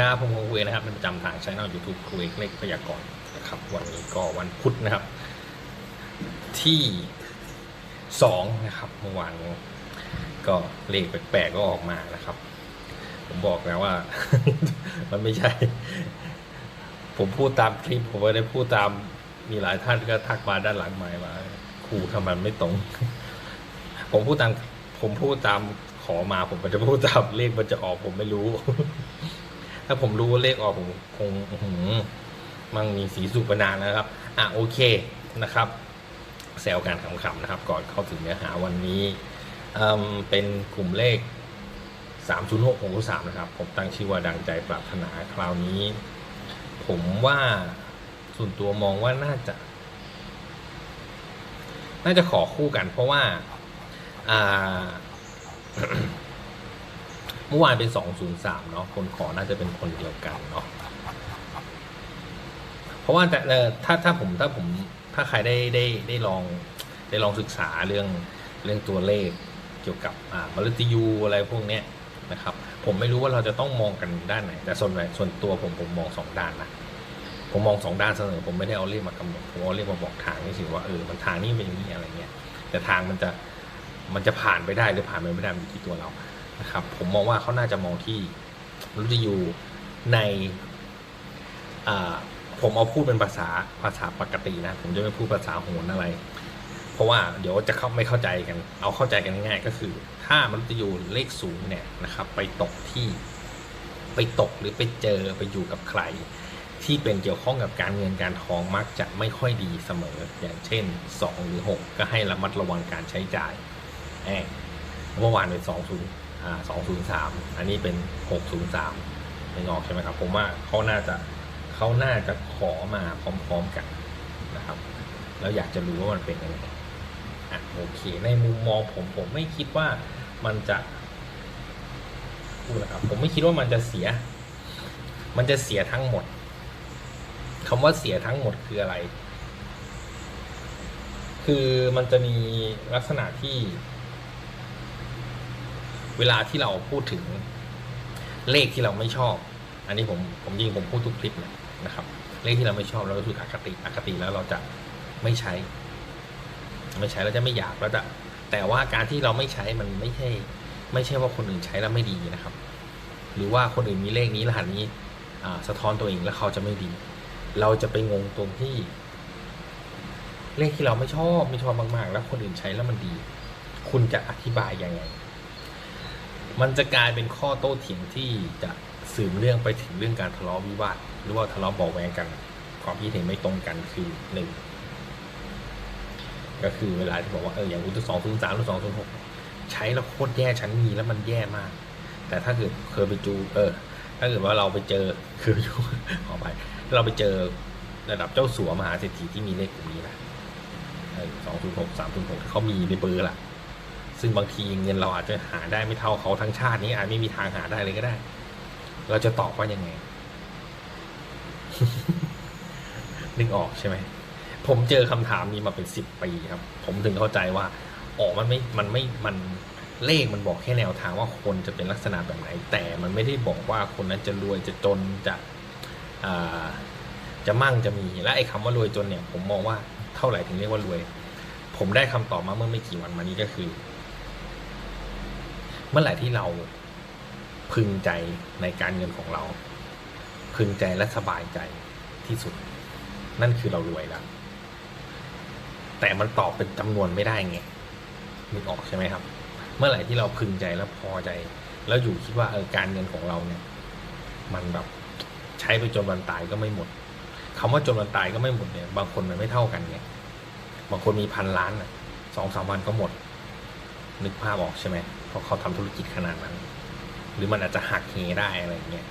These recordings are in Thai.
ครับผมครูเอกนะครับเป็นประจำทางช่องยูทูบครูเอกเลขพยากรณ์นะครับ วันนี้ก็วันพุธนะครับ ที่สองนะครับเมื่อวานก็เลขแปลกๆก็ออกมานะครับ ผมบอกแล้วว่า มันไม่ใช่ ผมพูดตามคลิป ผมไม่ได้พูดตามมีหลายท่านก็ทักมาด้านหลังไมค์ว่าครูทำไมไม่ตรง ผมพูดตามผมพูดตามขอมา ผมจะพูดตามเลขมันจะออกผมไม่รู้ ถ้าผมรู้ว่าเลขออกผมคงมั่งมีสีสุปนานนะครับ อะโอเคนะครับแซวการขำๆนะครับ ก่อนเข้าถึงเนื้อหาวันนี้เป็นกลุ่มเลข 306 6 3นะครับ ผมตั้งชื่อว่าดังใจปรารถนาคราวนี้ ผมว่าส่วนตัวมองว่าน่าจะ น่าจะขอคู่กัน เพราะว่า อ่า มื่อวานเป็น 203 เนาะคนขอน่าจะเป็นคนเดียวกันเนาะเพราะว่าแต่ถ้าถ้าผมถ้าผมถ้าใครได้ได้ได้ลองได้ลองศึกษาเรื่องเรื่องตัวเลขเกี่ยวกับอ่ามฤตยูอะไรพวกเนี้ยนะครับผมไม่รู้ว่าเราจะต้องมองกันด้านไหน แต่ส่วนส่วนตัวผมผมมองสองด้านนะผมมองสองด้านเสมอผมไม่ได้เอาเลขมากำหนดผมเอาเลขมาบอกทางนี่สิว่าเออมันทางนี้เป็นอย่างนี้อะไรเงี้ยแต่ทางมันจะมันจะผ่านไปได้หรือผ่านไปไม่ได้มันอยู่ที่ตัวเรา นะครับผมมองว่าเขาน่าจะมองที่มนุษย์ยูในผมเอาพูดเป็นภาษาภาษาปกตินะ ผมจะไม่พูดภาษาโหนอะไร เพราะว่าเดี๋ยวจะเข้าไม่เข้าใจกัน เอาเข้าใจกันง่ายก็คือ ถ้ามนุษย์ยูเลขสูงเนี่ยนะครับ ไปตกที่ไปตกหรือไปเจอไปอยู่กับใคร ที่เป็นเกี่ยวข้องกับการเงินการทองมักจะไม่ค่อยดีเสมอ อย่างเช่น 2 หรือ 6 ก็ให้ระมัดระวังการใช้จ่ายแอบเมื่อวานเป็น2 0อ่า 203 อันนี้เป็น 603ไม่งอกใช่ไหมครับ ผมว่าเขาน่าจะเขาน่าจะขอมาพร้อมๆกันนะครับ แล้วอยากจะรู้ว่ามันเป็นยังไงอะโอเค ในมุมมองผมผมไม่คิดว่ามันจะพูดนะครับผมไม่คิดว่ามันจะเสีย มันจะเสียทั้งหมดคำว่าเสียทั้งหมดคืออะไร คือมันจะมีลักษณะที่ เวลาที่เราพูดถึงเลขที่เราไม่ชอบ อันนี้ผมผมยิงผมพูดทุกคลิปเลยนะครับ เลขที่เราไม่ชอบเราก็คืออคติอคติแล้วเราจะไม่ใช้ ไม่ใช้เราจะไม่อยากเราจะแต่ว่าการที่เราไม่ใช้มันไม่ใช่ ไม่ใช่ว่าคนอื่นใช้แล้วไม่ดีนะครับ หรือว่าคนอื่นมีเลขนี้รหัสนี้สะท้อนตัวเองแล้วเขาจะไม่ดี เราจะไปงงตรงที่เลขที่เราไม่ชอบไม่ชอบมาก ๆ แล้วคนอื่นใช้แล้วมันดี คุณจะอธิบายยังไง มันจะกลายเป็นข้อโต้เถียงที่จะสืบเรื่องไปถึงเรื่องการทะเลาะวิวาทหรือว่าทะเลาะเบาะแวงกัน ความคิดเห็นไม่ตรงกันคือหนึ่งก็คือเวลาที่บอกว่าเอออย่างอุตสองศูนย์สามหรือสองศูนย์หกใช้แล้วโคตรแย่ฉันมีแล้วมันแย่มาก แต่ถ้าเกิดเคยไปจูเออ ถ้าเกิดว่าเราไปเจอคืออยู่ขอไปเราไปเจอระดับเจ้าสัวมหาเศรษฐีที่มีเลขกลุ่มนี้นะสองศูนย์หกสามศูนย์หกเขามีในเบอร์ล่ะ ซึ่งบางทีเงินเราอาจจะหาได้ไม่เท่าเขาทั้งชาตินี้อาจไม่มีทางหาได้เลยก็ได้ เราจะตอบว่ายังไง นึกออกใช่ไหม ผมเจอคำถามนี้มาเป็นสิบปีครับ ผมถึงเข้าใจว่าอ๋อมันไม่ มันไม่ มันเลขมันบอกแค่แนวทางว่าคนจะเป็นลักษณะแบบไหน แต่มันไม่ได้บอกว่าคนนั้นจะรวยจะจนจะอ่าจะมั่งจะมีและไอ้คำว่ารวยจนเนี่ย ผมมองว่าเท่าไหร่ถึงเรียกว่ารวย ผมได้คำตอบมาเมื่อไม่กี่วันมานี้ก็คือ เมื่อไหร่ที่เราพึงใจในการเงินของเรา พึงใจและสบายใจที่สุด นั่นคือเรารวยแล้ว แต่มันตอบเป็นจำนวนไม่ได้ไงนึกออกใช่ไหมครับ เมื่อไหร่ที่เราพึงใจและพอใจ แล้วอยู่คิดว่าเออการเงินของเราเนี่ย มันแบบใช้ไปจนวันตายก็ไม่หมดคำว่าจนวันตายก็ไม่หมดเนี่ย บางคนมันไม่เท่ากันไงบางคนมีพันล้านอะสองสามวันก็หมด นึกภาพออกใช่ไหมเพราะเขาทำธุรกิจขนาดนั้น หรือมันอาจจะหักเหได้อะไรเงี้ย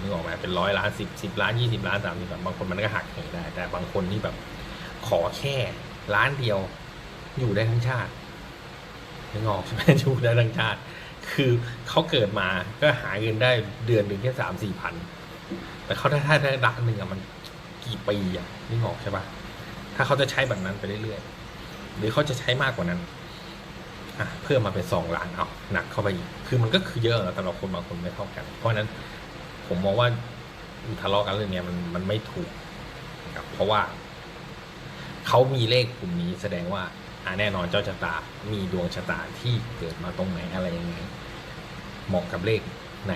นึกออกไหมเป็นร้อยล้านสิบสิบล้านยี่สิบล้านสามสิบแบบบางคนมันก็หักเหได้ แต่บางคนที่แบบขอแค่ล้านเดียวอยู่ได้ทั้งชาตินึกออกใช่ไหมอยู่ได้ทั้งชาติ คือเขาเกิดมาก็หาเงินได้เดือนหนึ่งแค่สามสี่พันแต่เขาได้ได้ล้านหนึ่งอะมันกี่ปีอะนึกออกใช่ปะถ้าเขาจะใช้แบบนั้นไปเรื่อยๆหรือเขาจะใช้มากกว่านั้น อะเพิ่มมาเป็นสองล้านเอาหนักเข้าไปอีกคือมันก็คือเยอะนะแต่ละคนบางคนไม่เท่ากัน เพราะฉะนั้นผมมองว่าทะเลาะกันเรื่องนี้มันมันไม่ถูกนะครับเพราะว่าเขามีเลขกลุ่มนี้แสดงว่าอ่าแน่นอนเจ้าชะตา มีดวงชะตาที่เกิดมาตรงไหนอะไรยังไงเหมาะกับเลขไหน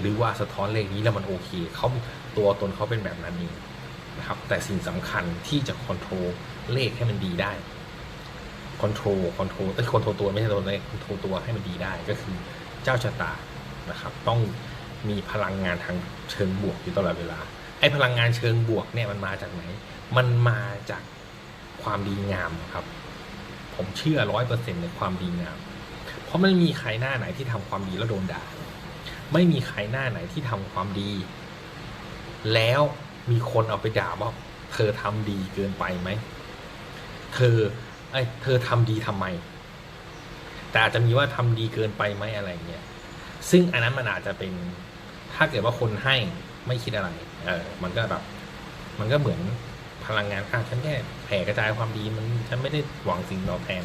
หรือว่าสะท้อนเลขนี้แล้วมันโอเคเขาตัวตนเขาเป็นแบบนั้นเองนะครับแต่สิ่งสำคัญที่จะคอนโทรลเลขให้มันดีได้ คอนโทรลคอนโทรลแต่คอนโทรลตัวไม่ใช่ตัวเลขคอนโทรลตัวให้มันดีได้ก็คือเจ้าชะตานะครับ ต้องมีพลังงานทางเชิงบวกอยู่ตลอดเวลาไอ้พลังงานเชิงบวกเนี่ยมันมาจากไหน มันมาจากความดีงามครับ ผมเชื่อร้อยเปอร์เซ็นต์ในความดีงาม เพราะไม่มีใครหน้าไหนที่ทำความดีแล้วโดนด่า ไม่มีใครหน้าไหนที่ทำความดี แล้วมีคนเอาไปด่าว่าเธอทำดีเกินไปไหม เธอ ไอ้เธอทำดีทำไม แต่อาจจะมีว่าทำดีเกินไปไหมอะไรเงี้ย ซึ่งอันนั้นมันอาจจะเป็น ถ้าเกิดว่าคนให้ไม่คิดอะไร เออ มันก็แบบ มันก็เหมือนพลังงานอะฉันแค่แผ่กระจายความดีมันฉันไม่ได้หวังสิ่งตอบแทน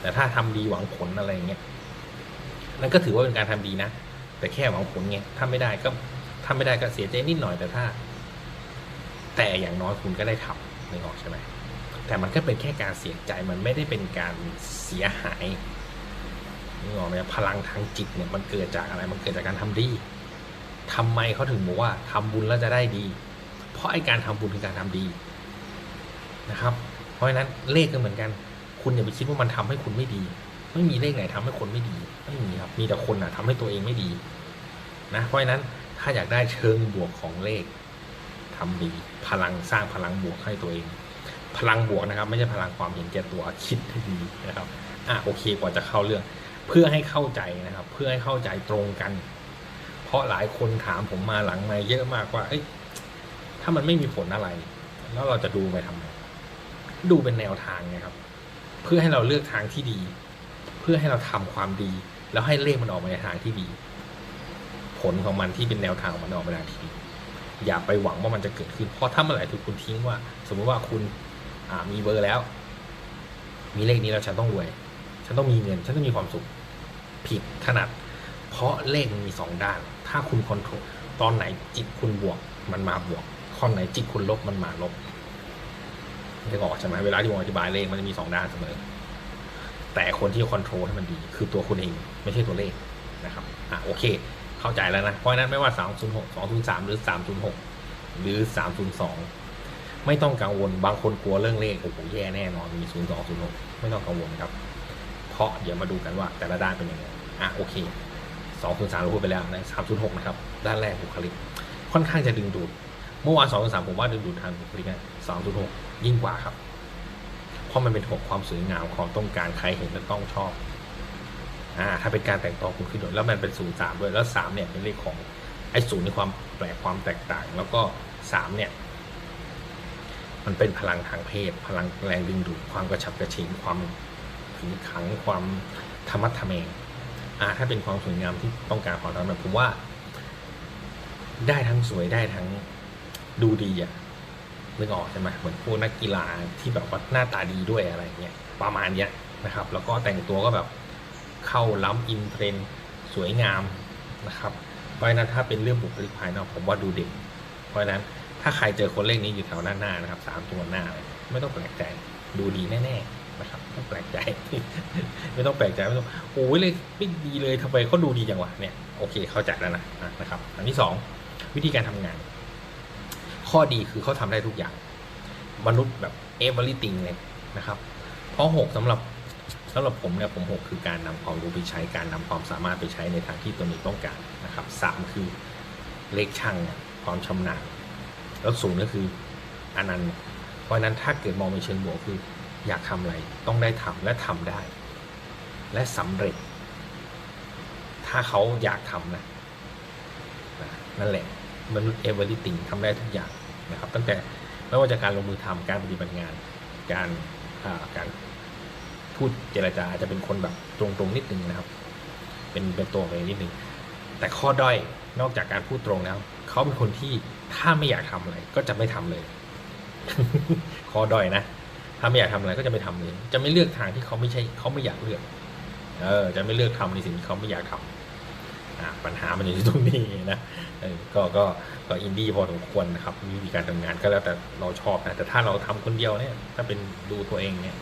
แต่ถ้าทำดีหวังผลอะไรเงี้ย นั่นก็ถือว่าเป็นการทำดีนะ แต่แค่หวังผลไงถ้าไม่ได้ก็ถ้าไม่ได้ก็เสียใจนิดหน่อยแต่ถ้า แต่อย่างน้อยคุณก็ได้ทำนึกออกใช่ไหม แต่มันก็เป็นแค่การเสียใจมันไม่ได้เป็นการเสียหายนึกออกไหมพลังทางจิตเนี่ยมันเกิดจากอะไรมันเกิดจากการทำดีทำไมเขาถึงบอกว่าทำบุญแล้วจะได้ดี เพราะไอ้การทำบุญคือการทำดีนะครับ เพราะฉะนั้นเลขก็เหมือนกัน คุณอย่าไปคิดว่ามันทำให้คุณไม่ดี ไม่มีเลขไหนทำให้คนไม่ดี ไม่มีครับ มีแต่คนอะทำให้ตัวเองไม่ดีนะ เพราะฉะนั้นถ้าอยากได้เชิงบวกของเลขทำดี พลังสร้างพลังบวกให้ตัวเอง พลังบวกนะครับ ไม่ใช่พลังความเห็นแก่ตัวคิดให้ดีนะครับอะโอเคกว่าจะเข้าเรื่อง เพื่อให้เข้าใจนะครับ เพื่อให้เข้าใจตรงกัน เพราะหลายคนถามผมมาหลังมาเยอะมากว่าเอ้ยถ้ามันไม่มีผลอะไร แล้วเราจะดูไปทำไมดูเป็นแนวทางไงครับ เพื่อให้เราเลือกทางที่ดี เพื่อให้เราทำความดี แล้วให้เลขมันออกมาในทางที่ดี ผลของมันที่เป็นแนวทางของมันออกมาในทางที่ดีอย่าไปหวังว่ามันจะเกิดขึ้น เพราะถ้าเมื่อไหร่ที่คุณทิ้งว่า สมมติว่าคุณ อ่ามีเบอร์แล้ว มีเลขนี้แล้วฉันต้องรวย ฉันต้องมีเงิน ฉันต้องมีความสุข ผิดถนัด เพราะเลขมีสองด้าน ถ้าคุณคอนโทรลตอนไหนจิตคุณบวก มันมาบวกตอนไหนจิตคุณลบมันมาลบจะบอกใช่ไหมเวลาที่ผมอธิบายเลขมันจะมีสองด้านเสมอ แต่คนที่คอนโทรลให้มันดี คือตัวคุณเองไม่ใช่ตัวเลขนะครับ อะโอเค เข้าใจแล้วนะ เพราะฉะนั้นไม่ว่า 306 203 หรือ 306 หรือ 302 ไม่ต้องกังวลบางคนกลัวเรื่องเลขโอ้โหแย่แน่นอนมี 0206 ไม่ต้องกังวลครับ เพราะเดี๋ยวมาดูกันว่าแต่ละด้านเป็นยังไงอะโอเค203เราพูดไปแล้วนะ306 นะครับ ด้านแรกบุคลิก ค่อนข้างจะดึงดูด เมื่อวาน203ผมว่าดึงดูดทางบุคลิกนะ206 ยิ่งกว่าครับ เพราะมันเป็นหกความสวยงามความต้องการใครเห็นแล้วต้องชอบอ่าถ้าเป็นการแต่งตัวคุณขึ้นด้วยแล้วมันเป็นศูนย์สามด้วยแล้วสามเนี่ยเป็นเลขของไอ้ศูนย์ในความแปลกความแตกต่าง แล้วก็สามเนี่ย มันเป็นพลังทางเพศ พลังแรงดึงดูดความกระฉับกระเฉงความขึงขังความธรรมัดทะแมงอ่าถ้าเป็นความสวยงามที่ต้องการความธรรมะผมว่า ได้ทั้งสวยได้ทั้งดูดีอะนึกออกใช่ไหมเหมือนพวกนักกีฬาที่แบบว่าหน้าตาดีด้วยอะไรเงี้ยประมาณเนี้ยนะครับ แล้วก็แต่งตัวก็แบบเข้าล้ำอินเทรนสวยงามนะครับ เพราะฉะนั้นถ้าเป็นเรื่องบุคลิกภายนอกผมว่าดูเด่นเพราะฉะนั้น ถ้าใครเจอคนเลขนี้อยู่แถวหน้าหน้านะครับสามตัวหน้าเลยไม่ต้องแปลกใจ ดูดีแน่ๆนะครับไม่ต้องแปลกใจ ไม่ต้องแปลกใจไม่ต้องโอ้ยเลยไม่ดีเลยทำไมเขาดูดีจังวะเนี่ยโอเคเข้าใจแล้วนะนะครับ อันที่สองวิธีการทำงาน ข้อดีคือเขาทำได้ทุกอย่าง มนุษย์แบบ everything เลยนะครับเพราะหกสำหรับสำหรับผมเนี่ยผมหกคือการนำความรู้ไปใช้การนำความสามารถไปใช้ในทางที่ตัวเองต้องการนะครับสามคือเลขช่างความชำนาญ แล้วศูนย์ก็คืออนันต์เพราะฉะนั้นถ้าเกิดมองในเชิงบวกคือ อยากทำอะไรต้องได้ทำและทำได้ และสำเร็จ ถ้าเขาอยากทำนะนะนั่นแหละมนุษย์เอเวอร์ลิติงทำได้ทุกอย่างนะครับ ตั้งแต่ไม่ว่าจะการลงมือทำการปฏิบัติงาน การการพูดเจรจาจะเป็นคนแบบตรงๆนิดนึงนะครับ เป็นเป็นตัวเองนิดนึงแต่ข้อด้อยนอกจากการพูดตรงแล้ว เขาเป็นคนที่ถ้าไม่อยากทำอะไร ก็จะไม่ทำเลยขอดอยนะถ้าไม่อยากทำอะไรก็จะไม่ทำเลย จะไม่เลือกทางที่เขาไม่ใช่เขาไม่อยากเลือก เออ จะไม่เลือกทำในสิ่งที่เขาไม่อยากทำอ่าปัญหามันอยู่ที่ตรงนี้นะเออก็ก็ก็อินดี้พอสมควรนะครับมีวิธีการทำงานก็แล้วแต่เราชอบนะแต่ถ้าเราทำคนเดียวเนี่ย ถ้าเป็นดูตัวเองเนี่ย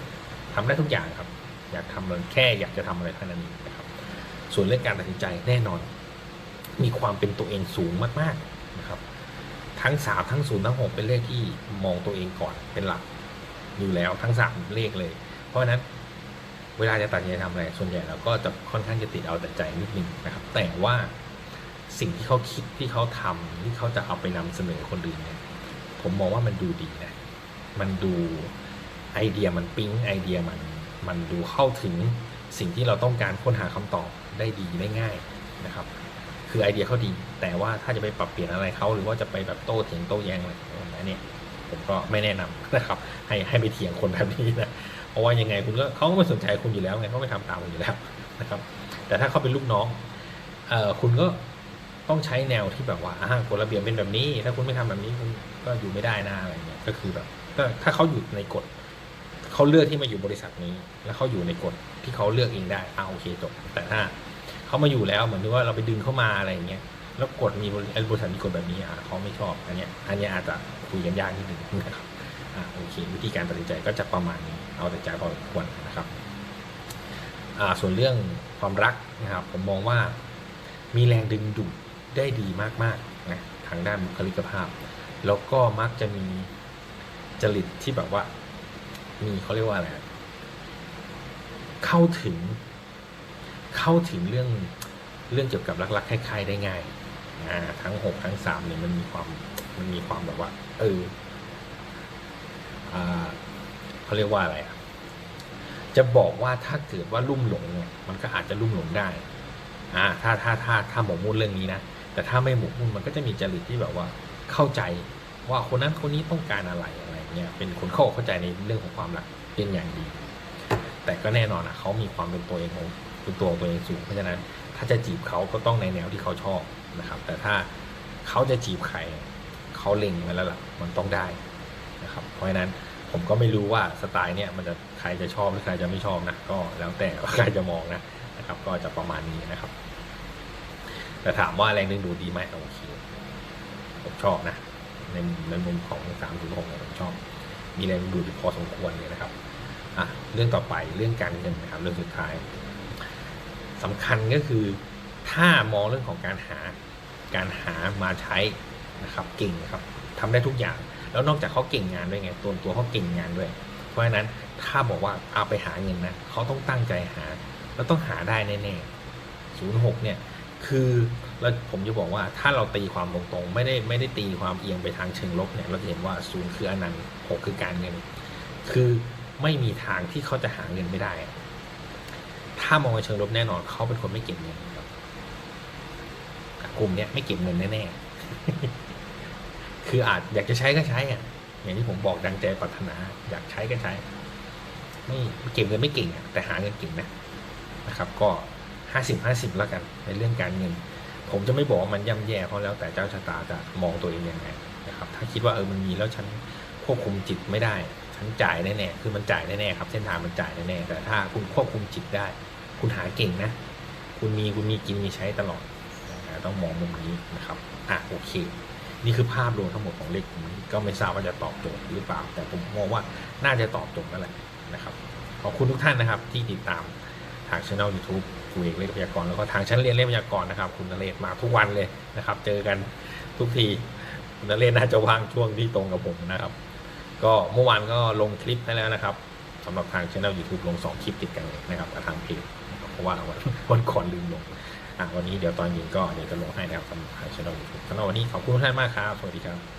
ทำได้ทุกอย่างครับ อยากทำอะไรแค่อยากจะทำอะไรเท่านั้นเองนะครับ ส่วนเรื่องการตัดสินใจแน่นอน มีความเป็นตัวเองสูงมากๆ นะครับ ทั้งสามทั้งศูนย์ทั้งหกเป็นเลขที่มองตัวเองก่อนเป็นหลักอยู่แล้วทั้งสามเลขเลย เพราะฉะนั้นเวลาจะตัดสินใจทำอะไรส่วนใหญ่เราก็จะค่อนข้างจะติดเอาแต่ใจนิดนึงนะครับ แต่ว่าสิ่งที่เขาคิดที่เขาทำที่เขาจะเอาไปนำเสนอคนอื่นเนี่ยผมมองว่ามันดูดีนะ มันดูไอเดียมันปิ๊งไอเดียมันมันดูเข้าถึงสิ่งที่เราต้องการค้นหาคำตอบได้ดีได้ง่ายนะครับ คือไอเดียเขาดี แต่ว่าถ้าจะไปปรับเปลี่ยนอะไรเขาหรือว่าจะไปแบบโต้เถียงโต้แย้งอะไรอันเนี้ยผมก็ไม่แนะนำนะครับ ให้ให้ไปเถียงคนแบบนี้นะเพราะว่ายังไงคุณก็เขาก็ไม่สนใจคุณอยู่แล้วไงเขาไม่ทำตามคุณอยู่แล้วนะครับ แต่ถ้าเขาเป็นลูกน้องเอ่อคุณก็ต้องใช้แนวที่แบบว่าอ่ากฎระเบียบเป็นแบบนี้ ถ้าคุณไม่ทำแบบนี้คุณก็อยู่ไม่ได้นะอะไรเงี้ยก็คือแบบถ้าเขาอยู่ในกฎเขาเลือกที่มาอยู่บริษัทนี้ แล้วเขาอยู่ในกฎที่เขาเลือกเองได้อ่าโอเคจบแต่ถ้า เขามาอยู่แล้วเหมือนที่ว่าเราไปดึงเข้ามาอะไรอย่างเงี้ยแล้วกฎมีบริบริษัทมีกฎแบบนี้อะเขาไม่ชอบอันเนี้ยอันเนี้ยอาจจะคุยกันยากนิดนึงนะครับอ่าโอเควิธีการตัดสินใจก็จะประมาณนี้ เอาแต่ใจพอควรนะครับอ่าส่วนเรื่องความรักนะครับ ผมมองว่ามีแรงดึงดูดได้ดีมากๆนะทางด้านบุคลิกภาพ แล้วก็มักจะมีจริตที่แบบว่า มีเขาเรียกว่าอะไรเข้าถึง เข้าถึงเรื่องเรื่องเกี่ยวกับรักๆคล้ายๆได้ง่ายทั้งหกทั้งสามเนี่ยมันมีความมันมีความแบบว่าเออเขาเรียกว่าอะไรอะจะบอกว่าถ้าเกิดว่าลุ่มหลงเนี่ยมันก็อาจจะลุ่มหลงได้ อ่า ถ้าถ้าถ้าถ้าหมกมุ่นเรื่องนี้นะ แต่ถ้าไม่หมกมุ่นมันก็จะมีจริตที่แบบว่าเข้าใจว่าคนนั้นคนนี้ต้องการอะไรอะไรเงี้ย เป็นคนเข้าเข้าใจในเรื่องของความรักเป็นอย่างดี แต่ก็แน่นอนอะเขามีความเป็นตัวเองของ เป็นตัวตัวเองสูงเพราะฉะนั้นถ้าจะจีบเขาก็ต้องในแนวที่เขาชอบนะครับ แต่ถ้าเขาจะจีบใครเขาเล็งไว้แล้วล่ะมันต้องได้นะครับ เพราะฉะนั้นผมก็ไม่รู้ว่าสไตล์เนี่ยมันจะใครจะชอบหรือใครจะไม่ชอบนะก็แล้วแต่ว่าใครจะมองนะนะครับ ก็จะประมาณนี้นะครับ แต่ถามว่าแรงดึงดูดดีไหมโอเคผมชอบนะในในมุมของสามถึงหกผมชอบ มีแรงดึงดูดพอสมควรเลยนะครับอะเรื่องต่อไปเรื่องการเงินนะครับ เรื่องสุดท้าย สำคัญก็คือถ้ามองเรื่องของการหาการหามาใช้นะครับเก่งครับทำได้ทุกอย่าง แล้วนอกจากเขาเก่งงานด้วยไงตัวตัวเขาเก่งงานด้วย เพราะฉะนั้นถ้าบอกว่าเอาไปหาเงินนะเขาต้องตั้งใจหา แล้วต้องหาได้แน่ๆศูนย์หกเนี่ยคือแล้วผมจะบอกว่าถ้าเราตีความตรงๆ ไม่ได้ไม่ได้ตีความเอียงไปทางเชิงลบเนี่ยเราจะเห็นว่าศูนย์คืออนันต์หกคือการเงิน คือไม่มีทางที่เขาจะหาเงินไม่ได้ ถ้ามองในเชิงลบแน่นอนเขาเป็นคนไม่เก็บเงินครับกลุ่มเนี้ยไม่เก็บเงินแน่ๆคืออาจอยากจะใช้ก็ใช้อะอย่างที่ผมบอกดังใจปรารถนา อยากใช้ก็ใช้ ไม่เก็บเงินไม่เก่งอะแต่หาเงินเก่งนะนะครับ ก็ห้าสิบห้าสิบแล้วกันในเรื่องการเงิน ผมจะไม่บอกว่ามันย่ำแย่เพราะแล้วแต่เจ้าชะตาจะมองตัวเองยังไงนะครับ ถ้าคิดว่าเออมันมีแล้วฉันควบคุมจิตไม่ได้ฉันจ่ายแน่ๆคือมันจ่ายแน่ๆครับเส้นทางมันจ่ายแน่ๆแต่ถ้าคุณควบคุมจิตได้ คุณหาเก่งนะ คุณมีคุณมีกินมีใช้ตลอดนะต้องมองมุมนี้นะครับอะโอเค นี่คือภาพรวมทั้งหมดของเลขกลุ่มนี้ก็ไม่ทราบว่าจะตอบโจทย์หรือเปล่า แต่ผมมองว่าน่าจะตอบโจทย์นั่นแหละนะครับ ขอบคุณทุกท่านนะครับ ที่ติดตามทางช่อง YouTube ครูเอเลขพยากรณ์แล้วก็ทางชั้นเรียนเลขพยากรณ์นะครับ คุณนเรศมาทุกวันเลยนะครับ เจอกันทุกทีคุณนเรศน่าจะว่างช่วงที่ตรงกับผมนะครับ ก็เมื่อวานก็ลงคลิปให้แล้วนะครับสำหรับทางช่อง YouTube ลง 2 คลิปติดกันเลยนะครับกับทางเพจนะครับ เพราะว่าวันวันก่อนลืมลงอะวันนี้เดี๋ยวตอนเย็นก็เดี๋ยวจะลงให้นะครับสำหรับทางช่อง YouTube สำหรับวันนี้ขอบคุณทุกท่านมากครับ สวัสดีครับ